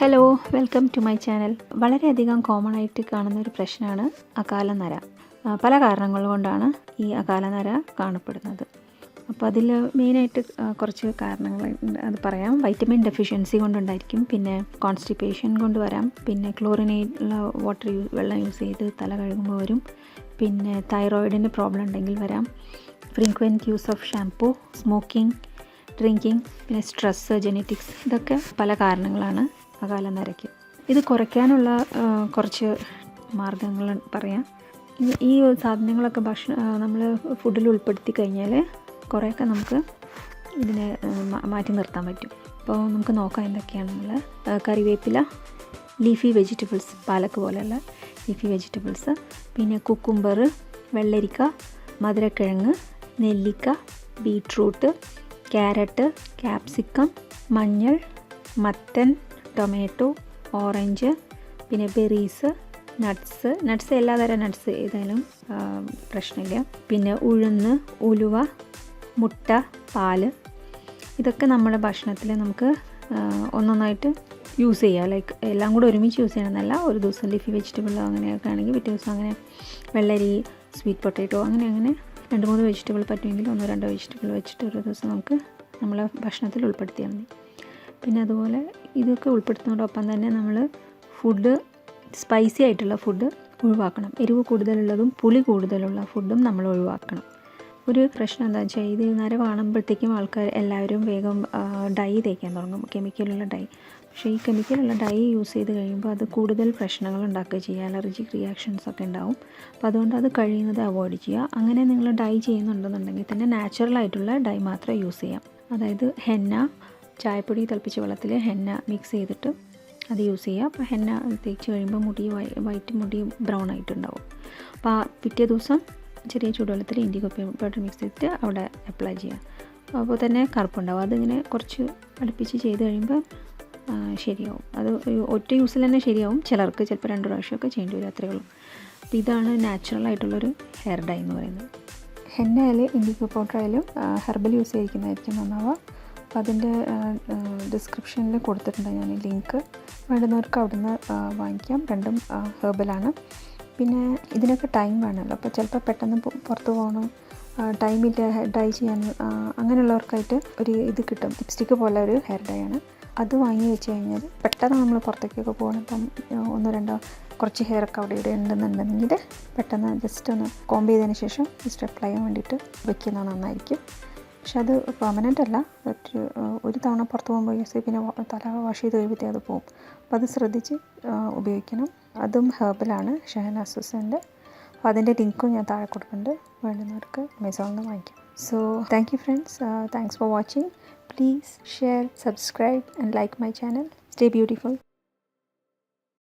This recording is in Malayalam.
Hello welcome to my channel വളരെയധികം കോമൺ ആയിട്ട് കാണുന്ന ഒരു പ്രശ്നമാണ് അകാല നര പല കാരണങ്ങൾ കൊണ്ടാണ് ഈ അകാല നര കാണപ്പെടുന്നത്. അപ്പോൾ അതിൽ മെയിനായിട്ട് കുറച്ച് കാരണങ്ങൾ. അത് പറയാം. വൈറ്റമിൻ ഡെഫിഷ്യൻസി കൊണ്ടുണ്ടായിരിക്കും. പിന്നെ കോൺസ്റ്റിപ്പേഷൻ കൊണ്ട് വരാം പിന്നെ ക്ലോറിനേറ്റുള്ള വാട്ടർ യൂസ് വെള്ളം യൂസ് ചെയ്ത് തല കഴുകുമ്പോൾ വരും. പിന്നെ തൈറോയിഡിന്റെ പ്രോബ്ലം ഉണ്ടെങ്കിൽ വരാം. Frequent use of shampoo smoking drinking പിന്നെ സ്ട്രെസ്സ് ജെനറ്റിക്സ് ഇതൊക്കെ പല കാരണങ്ങളാണ് അകാല നരയ്ക്കും ഇത് കുറയ്ക്കാനുള്ള കുറച്ച് മാർഗങ്ങൾ പറയാം. ഈ സാധനങ്ങളൊക്കെ ഭക്ഷണം നമ്മൾ ഫുഡിൽ ഉൾപ്പെടുത്തി കഴിഞ്ഞാൽ കുറേയൊക്കെ നമുക്ക് ഇതിനെ മാറ്റി നിർത്താൻ പറ്റും. അപ്പോൾ നമുക്ക് നോക്കാം എന്തൊക്കെയാണ് നമ്മൾ കറിവേപ്പില ലീഫി വെജിറ്റബിൾസ് പാലക്ക് പോലെയുള്ള ലീഫി വെജിറ്റബിൾസ് പിന്നെ കുക്കുംബർ വെള്ളരിക്ക മധുരക്കിഴങ്ങ് നെല്ലിക്ക ബീട്രൂട്ട് ക്യാരറ്റ് ക്യാപ്സിക്കം മഞ്ഞൾ മത്തൻ ടൊമാറ്റോ ഓറഞ്ച് പിന്നെ ബെറീസ് നട്ട്സ്. നട്ട്സ് എല്ലാതരം നട്ട്സ് ഏതായാലും പ്രശ്നമില്ല. പിന്നെ ഉഴുന്ന് ഉലുവ മുട്ട പാൽ. ഇതൊക്കെ നമ്മുടെ ഭക്ഷണത്തിൽ നമുക്ക് ഒന്നൊന്നായിട്ട് യൂസ് ചെയ്യുക ലൈക്ക് എല്ലാം കൂടെ ഒരുമിച്ച് യൂസ് ചെയ്യണമെന്നല്ല ഒരു ദിവസം ലീഫി വെജിറ്റബിൾ അങ്ങനെയൊക്കെ ആണെങ്കിൽ പിറ്റേ ദിവസം അങ്ങനെ വെള്ളരി സ്വീറ്റ് പൊട്ടേറ്റോ അങ്ങനെ അങ്ങനെ രണ്ട് മൂന്ന് വെജിറ്റബിൾ പറ്റുമെങ്കിൽ ഒന്നോ രണ്ടോ വെജിറ്റബിൾ വെച്ചിട്ട് ഒരു ദിവസം നമുക്ക് നമ്മളെ ഭക്ഷണത്തിൽ ഉൾപ്പെടുത്തിയാൽ മതി. പിന്നെ അതുപോലെ ഇതൊക്കെ ഉൾപ്പെടുത്തുന്നതോടൊപ്പം തന്നെ നമ്മൾ ഫുഡ് സ്പൈസി ആയിട്ടുള്ള ഫുഡ് ഒഴിവാക്കണം. എരിവ് കൂടുതലുള്ളതും പുളി കൂടുതലുള്ള ഫുഡും നമ്മൾ ഒഴിവാക്കണം. ഒരു പ്രശ്നം എന്താ വെച്ചാൽ ഇത് കാണുമ്പോഴത്തേക്കും ആൾക്കാർ എല്ലാവരും വേഗം ഡൈ തേക്കാൻ തുടങ്ങും. കെമിക്കലുള്ള ഡൈ പക്ഷേ ഈ കെമിക്കലുള്ള ഡൈ യൂസ് ചെയ്ത് കഴിയുമ്പോൾ അത് കൂടുതൽ പ്രശ്നങ്ങൾ ഉണ്ടാക്കുക ചെയ്യുക. അലർജിക് റിയാക്ഷൻസ് ഒക്കെ ഉണ്ടാവും. അപ്പോൾ അതുകൊണ്ട് അത് കഴിയുന്നത് അവോയ്ഡ് ചെയ്യുക. അങ്ങനെ നിങ്ങൾ ഡൈ ചെയ്യുന്നുണ്ടെന്നുണ്ടെങ്കിൽ തന്നെ നാച്ചുറൽ ആയിട്ടുള്ള ഡൈ മാത്രമേ യൂസ് ചെയ്യാം. അതായത് ഹെന്ന ചായപ്പൊടി തിളപ്പിച്ച വെള്ളത്തിൽ ഹെന്ന മിക്സ് ചെയ്തിട്ട് അത് യൂസ് ചെയ്യുക. അപ്പോൾ ഹെന്ന തേച്ച് കഴിയുമ്പോൾ മുടി വൈറ്റ് മുടി ബ്രൗൺ ആയിട്ടുണ്ടാവും. അപ്പോൾ പിറ്റേ ദിവസം ചെറിയ ചൂടുവെള്ളത്തിൽ ഇൻഡിഗോ പൗഡർ മിക്സ് ചെയ്തിട്ട് അവിടെ അപ്ലൈ ചെയ്യുക. അപ്പോൾ തന്നെ കറുപ്പുണ്ടാവും. അതിങ്ങനെ കുറച്ച് അടുപ്പിച്ച് ചെയ്ത് കഴിയുമ്പോൾ ശരിയാവും. അത് ഒറ്റ യൂസിൽ തന്നെ ശരിയാവും. ചിലർക്ക് ചിലപ്പോൾ രണ്ട് പ്രാവശ്യമൊക്കെ ചെയ്യേണ്ടി വരും അത്രയേ ഉള്ളൂ അപ്പോൾ ഇതാണ് നാച്ചുറൽ ആയിട്ടുള്ളൊരു ഹെയർ ഡൈ എന്ന് പറയുന്നത്. ഹെന്ന ആയാലും ഇൻഡിഗോ പൗഡർ ആയാലും ഹെർബൽ യൂസ് ചെയ്തിരിക്കുന്നതായിരിക്കും നന്നാവുക. അപ്പോൾ അതിന്റെ ഡിസ്ക്രിപ്ഷനിൽ കൊടുത്തിട്ടുണ്ട് ഞാൻ ഈ ലിങ്ക് വേണ്ടുന്നവർക്ക് അവിടുന്ന് വാങ്ങിക്കാം. രണ്ടും ഹെർബലാണ് പിന്നെ ഇതിനൊക്കെ ടൈം വേണമല്ലോ. അപ്പോൾ ചിലപ്പോൾ പെട്ടെന്ന് പുറത്ത് പോകണം. ടൈമില്ല ഡൈ ചെയ്യാൻ അങ്ങനെയുള്ളവർക്കായിട്ട് ഒരു ഇത് കിട്ടും. ലിപ്സ്റ്റിക്ക് പോലെ ഒരു ഹെയർ ഡൈ ആണ്. അത് വാങ്ങി വെച്ച് കഴിഞ്ഞാൽ പെട്ടെന്ന് നമ്മൾ പുറത്തേക്കൊക്കെ പോകണം. ഇപ്പം ഒന്നോ രണ്ടോ കുറച്ച് ഹെയർ ഒക്കെ അവിടെ ഇവിടെ ഉണ്ടെന്നുണ്ടെങ്കിൽ പെട്ടെന്ന് ജസ്റ്റ് ഒന്ന് കോംബ് ചെയ്തതിന് ശേഷം ജസ്റ്റ് അപ്ലൈ ചെയ്യാൻ വേണ്ടിയിട്ട് വെക്കുന്നത് നന്നായിരിക്കും. പക്ഷെ അത് പെർമനന്റ് അല്ല. ഒരു തവണ പുറത്ത് പോകുമ്പോൾ യൂസ് ചെയ്ത് പിന്നെ തല വാഷ് ചെയ്ത് കഴിയുമ്പോഴത്തേ അത് പോകും അപ്പോൾ അത് ശ്രദ്ധിച്ച് ഉപയോഗിക്കണം. അതും ഹെർബലാണ് ഷഹനാസ് ഹുസൈന്റെ അപ്പോൾ അതിന്റെ ലിങ്ക്കും ഞാൻ താഴെ കൊടുക്കുന്നുണ്ട്. വേണ്ടുന്നവർക്ക് അമേസോണിൽ നിന്ന് വാങ്ങിക്കാം. So thank you friends thanks for watching please share subscribe and like my channel stay beautiful